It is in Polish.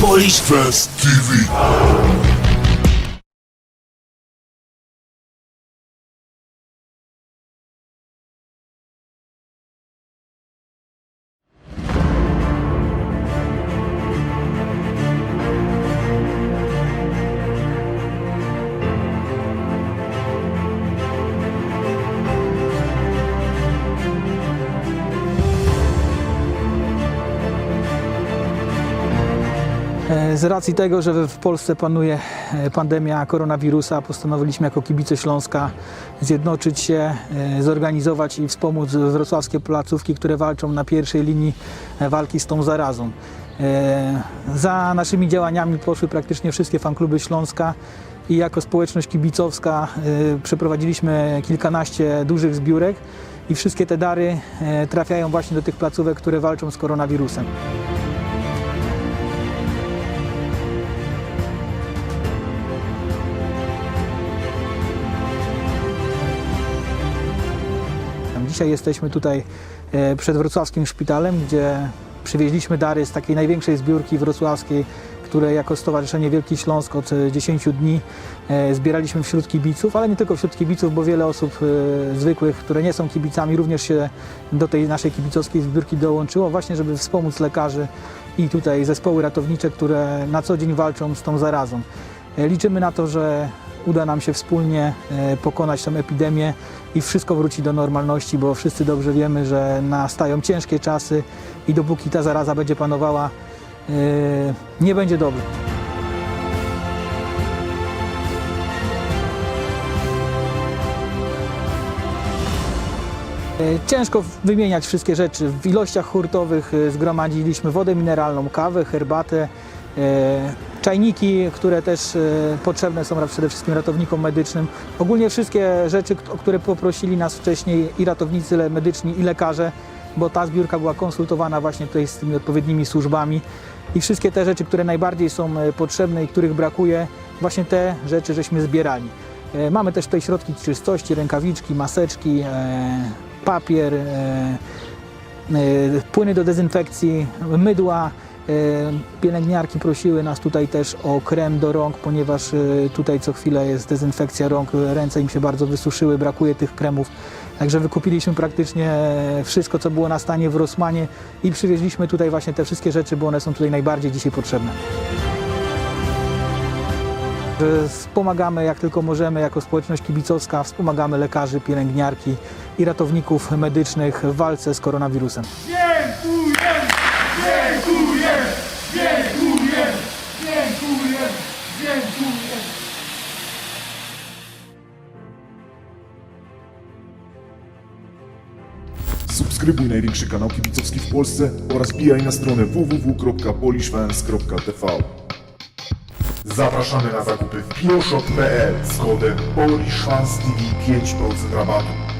Polish Fest TV. Z racji tego, że w Polsce panuje e, pandemia koronawirusa, postanowiliśmy jako kibice Śląska zjednoczyć się, e, zorganizować i wspomóc wrocławskie placówki, które walczą na pierwszej linii e, walki z tą zarazą. E, Za naszymi działaniami poszły praktycznie wszystkie fankluby Śląska i jako społeczność kibicowska e, przeprowadziliśmy kilkanaście dużych zbiórek i wszystkie te dary e, trafiają właśnie do tych placówek, które walczą z koronawirusem. Dzisiaj jesteśmy tutaj e, przed wrocławskim szpitalem, gdzie przywieźliśmy dary z takiej największej zbiórki wrocławskiej, które jako Stowarzyszenie Wielki Śląsk od e, 10 dni e, zbieraliśmy wśród kibiców, ale nie tylko wśród kibiców, bo wiele osób e, zwykłych, które nie są kibicami, również się do tej naszej kibicowskiej zbiórki dołączyło, właśnie żeby wspomóc lekarzy i tutaj zespoły ratownicze, które na co dzień walczą z tą zarazą. E, Liczymy na to, że uda nam się wspólnie e, pokonać tę epidemię i wszystko wróci do normalności, bo wszyscy dobrze wiemy, że nastają ciężkie czasy i dopóki ta zaraza będzie panowała, e, nie będzie dobrze. E, Ciężko wymieniać wszystkie rzeczy. W ilościach hurtowych zgromadziliśmy wodę mineralną, kawę, herbatę, czajniki, które też e, potrzebne są przede wszystkim ratownikom medycznym. Ogólnie wszystkie rzeczy, o które poprosili nas wcześniej i ratownicy medyczni, i lekarze, bo ta zbiórka była konsultowana właśnie tutaj z tymi odpowiednimi służbami. I wszystkie te rzeczy, które najbardziej są e, potrzebne i których brakuje, właśnie te rzeczy żeśmy zbierali. E, Mamy też tutaj środki czystości, rękawiczki, maseczki, papier, płyny do dezynfekcji, mydła. E, Pielęgniarki prosiły nas tutaj też o krem do rąk, ponieważ e, tutaj co chwilę jest dezynfekcja rąk, ręce im się bardzo wysuszyły, brakuje tych kremów. Także wykupiliśmy praktycznie wszystko, co było na stanie w Rosmanie i przywieźliśmy tutaj właśnie te wszystkie rzeczy, bo one są tutaj najbardziej dzisiaj potrzebne. Wspomagamy jak tylko możemy jako społeczność kibicowska, wspomagamy lekarzy, pielęgniarki i ratowników medycznych w walce z koronawirusem. Dziękuję, dziękuję, dziękuję, dziękuję, dziękuję. Subskrybuj największy kanał kibicowski w Polsce oraz bijaj na stronę www.polishfans.tv Zapraszamy na zakupy w bioshop.pl z kodem PolishFansTV 5% rabatu.